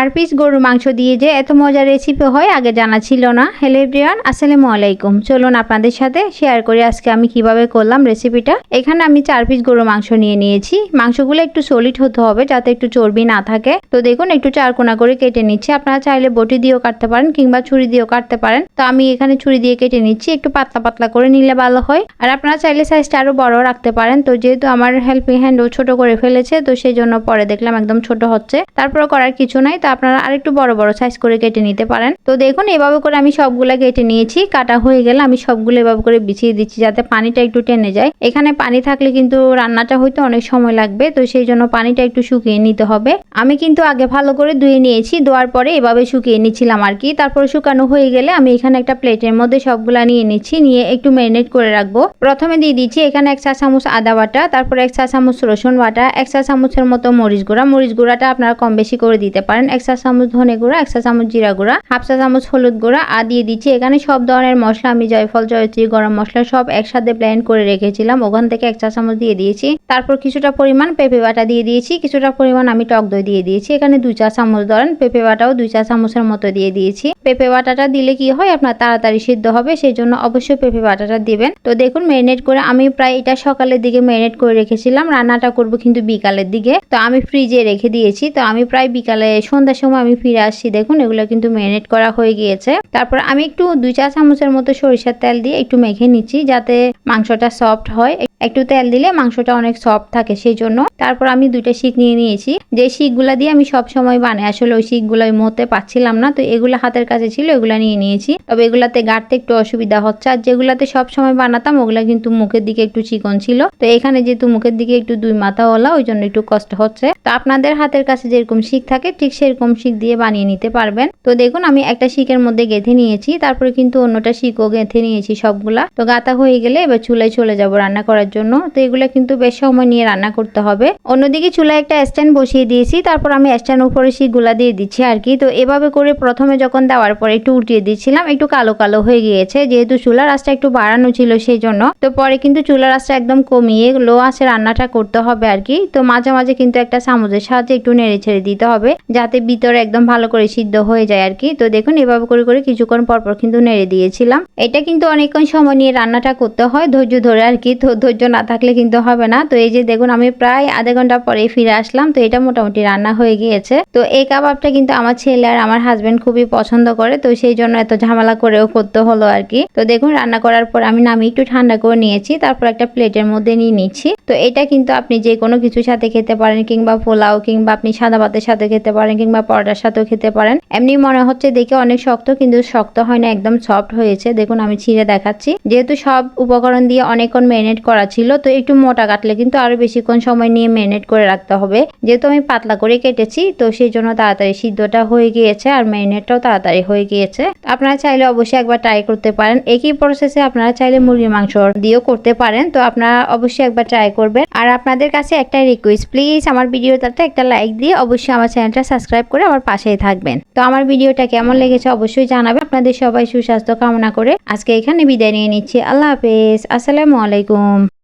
চার পিস গরুর মাংস দিয়ে যে এত মজার রেসিপি হয়, আগে জানা ছিল না। হ্যালো এভরিওয়ান আসসালামু আলাইকুম। চলুন আপনাদের সাথে শেয়ার করি আজকে আমি কীভাবে করলাম রেসিপিটা এখানে আমি চার পিস গরুর মাংস নিয়ে নিয়েছি। মাংসগুলো একটু সলিড হতে হবে যাতে একটু চর্বি না থাকে। তো দেখুন, একটু চারকোনা করে কেটে নিচ্ছি। আপনারা চাইলে বটি দিয়েও কাটতে পারেন কিংবা ছুরি দিয়েও কাটতে পারেন। তো আমি এখানে ছুরি দিয়ে কেটে নিচ্ছি। একটু পাতলা পাতলা করে নিলে ভালো হয়। আর আপনারা চাইলে সাইজটা আরও বড় রাখতে পারেন। তো যেহেতু আমার হেল্পিং হ্যান্ডও ছোট করে ফেলেছে, তো সেই জন্য পরে দেখলাম একদম ছোট হচ্ছে। তারপর করার কিছু নাই। তো আপনারা আরেকটু বড় বড় সাইজ করে কেটে নিতে পারেন। তো দেখুন, এভাবে করে আমি সবগুলা কেটে নিয়েছি। কাটা হয়ে গেলে আমি সবগুলো এভাবে করে বিছিয়ে দিচ্ছি যাতে পানিটা একটু টেনে যায়। এখানে পানি থাকলে কিন্তু রান্নাটা হয়তো অনেক সময় লাগবে, তো সেই জন্য পানিটা একটু শুকিয়ে নিতে হবে। আমি কিন্তু আগে ভালো করে ধুয়ে নিয়েছি, ধোয়ার পরে এভাবে শুকিয়ে নিচ্ছিলাম আর কি। তারপরে শুকানো হয়ে গেলে আমি এখানে একটা প্লেটের মধ্যে সবগুলা নিয়ে নিচ্ছি, নিয়ে একটু ম্যারিনেট করে রাখব। প্রথমে দিয়ে দিচ্ছি এখানে এক চা চামচ আদা বাটা, তারপরে এক চা চামচ রসুন বাটা, এক চা চামচের মতো মরিচ গুঁড়া। মরিচ গুঁড়াটা আপনারা কম বেশি করে দিতে পারেন চা চামচ ধনে গুঁড়া এক চা চামচ জিরা গুঁড়া, হাফ চা চামচ হলুদ গুঁড়া, আর দিয়ে দিচ্ছি এখানে সব ধরনের মশলা। আমি জয়ফল, জয়ত্রী, গরম মশলা সব একসাথে ব্লেন্ড করে রেখেছিলাম। ওখান থেকে এক চা চামচ দিয়ে দিয়েছি। তারপর কিছুটা পরিমাণ পেঁপে বাটা দিয়ে দিয়েছি। কিছুটা পরিমাণ আমি টক দই দিয়ে দিয়েছি। এখানে দুই চা চামচ ধরেন পেঁপে বাটাও দুই চা চামচের মতো দিয়ে দিয়েছি। পেঁপে বাটাটা দিলে কি হয়? আপনার তাড়াতাড়ি সিদ্ধ হবে সেই জন্য অবশ্যই পেঁপে বাটাটা দিবেন। তো দেখুন ম্যারিনেট করে আমি প্রায় এটা সকালের দিকে ম্যারিনেট করে রেখেছিলাম। রান্নাটা করব কিন্তু বিকালের দিকে। তো আমি ফ্রিজে রেখে দিয়েছি। তো আমি প্রায় বিকালে সন্ধ্যার সময় আমি ফিরে আসছি। দেখুন, এগুলো কিন্তু ম্যারিনেট করা হয়ে গিয়েছে। তারপর আমি একটু দুই চা চামচের মতো সরিষার তেল দিয়ে একটু মেখে নিচ্ছি যাতে মাংসটা সফট হয়। একটু তেল দিলে মাংসটা অনেক সফট থাকে সেই জন্য তারপর আমি দুইটা শিক নিয়ে নিয়েছি। যে শিকগুলা দিয়ে আমি সব সময় বানাই, আসলে ওই শিকগুলো আমি মতে পাচ্ছিলাম না, তো এগুলো হাতের কাছে ছিল, এগুলা নিয়ে নিয়েছি। তবে এগুলাতে গাঁটতে একটু অসুবিধা হচ্ছে, আর যেগুলাতে সব সময় বানাতাম, ওগুলা কিন্তু মুখের দিকে একটু চিকন ছিল। তো এখানে যেহেতু মুখের দিকে একটু দুই মাথা ওলা, ওই জন্য একটু কষ্ট হচ্ছে। তো আপনাদের হাতের কাছে যেরকম শিক থাকে, ঠিক সেরকম শিক দিয়ে বানিয়ে নিতে পারবেন। তো দেখুন, আমি একটা শিকের মধ্যে গেঁথে নিয়েছি, তারপরে কিন্তু অন্যটা শিকও গেঁথে নিয়েছি সবগুলা। তো গাতা হয়ে গেলে এবার চুলায় চলে যাব রান্না করার জন্য। তো এগুলো কিন্তু বেশ সময় নিয়ে রান্না করতে হবে। অন্যদিকে চুলায় একটা স্ট্যান্ড বসিয়ে দিয়েছি। তারপর আমি স্ট্যান্ড উপরে সেই গুলা দিয়ে দিচ্ছি আর কি। তো এভাবে করে প্রথমে যখন দেওয়ার পরে একটু উঠিয়ে দিচ্ছিলাম, একটু কালো কালো হয়ে গিয়েছে। যেহেতু চুলার আঁচটা একটু বাড়ানো ছিল সেই জন্য তো পরে কিন্তু চুলার আঁচটা একদম কমিয়ে লো আঁচে রান্নাটা করতে হবে আর কি। তো মাঝে মাঝে কিন্তু একটা চামচের সাহায্যে একটু নেড়ে ছেড়ে দিতে হবে, যাতে ভিতরে একদম ভালো করে সিদ্ধ হয়ে যায় আর কি। তো দেখুন, এভাবে করে করে কিছুক্ষণ পরপর কিন্তু নেড়ে দিয়েছিলাম। এটা কিন্তু অনেকক্ষণ সময় নিয়ে রান্নাটা করতে হয়, ধৈর্য ধরে আর কি। তো ধৈর্য না থাকলে কিন্তু হবে না। তো এই যে দেখুন, আমি প্রায় আধা ঘণ্টা পরে ফিরে আসলাম। তো এটা মোটামুটি রান্না হয়ে গিয়েছে। তো এই কাবাবটা কিন্তু আমার ছেলে আর আমার হাজবেন্ড খুবই পছন্দ করে। তো সেই জন্য এত ঝামেলা করেও করতে হলো আর কি। তো দেখুন, রান্না করার পর আমি নামি একটু ঠান্ডা করে নিয়েছি। তারপর একটা প্লেটের মধ্যে নিয়ে নিচ্ছি। তো এটা কিন্তু আপনি যে কোনো কিছুর সাথে খেতে পারেন, কিংবা পোলাও, কিংবা আপনি সাদা ভাতের সাথে খেতে পারেন, কিংবা পরোটার সাথেও খেতে পারেন। এমনি মনে হচ্ছে দেখে অনেক শক্ত, কিন্তু শক্ত হয় না, একদম সফট হয়েছে। দেখুন, আমি ছিঁড়ে দেখাচ্ছি। যেহেতু সব উপকরণ দিয়ে অনেকক্ষণ ম্যারিনেট করা ছিল, তো একটু মোটা কাটলে কিন্তু আরও বেশিক্ষণ সময় নিয়ে ম্যারিনেট করে রাখতে হবে। যেহেতু আমি পাতলা করে কেটেছি, তো সেই জন্য তাড়াতাড়ি সিদ্ধটা হয়ে গিয়েছে আর ম্যারিনেটটাও তাড়াতাড়ি হয়ে গিয়েছে। আপনারা চাইলে অবশ্যই একবার ট্রাই করতে পারেন। একই প্রসেসে আপনারা চাইলে মুরগির মাংস দিয়েও করতে পারেন, তো আপনারা অবশ্যই একবার ট্রাই করবেন। আর আপনাদের কাছে একটা রিকোয়েস্ট প্লিজ আমার ভিডিওটাতে একটা লাইক দিয়ে অবশ্যই আমার চ্যানেলটা সাবস্ক্রাইব করে আমার পাশেই থাকবেন। তো আমার ভিডিওটা কেমন লেগেছে অবশ্যই জানাবেন। আপনাদের সবাই সুস্বাস্থ্য কামনা করে আজকে এখানে বিদায় নিয়ে নিচ্ছি। আল্লাহ হাফেজ। আসসালামু আলাইকুম।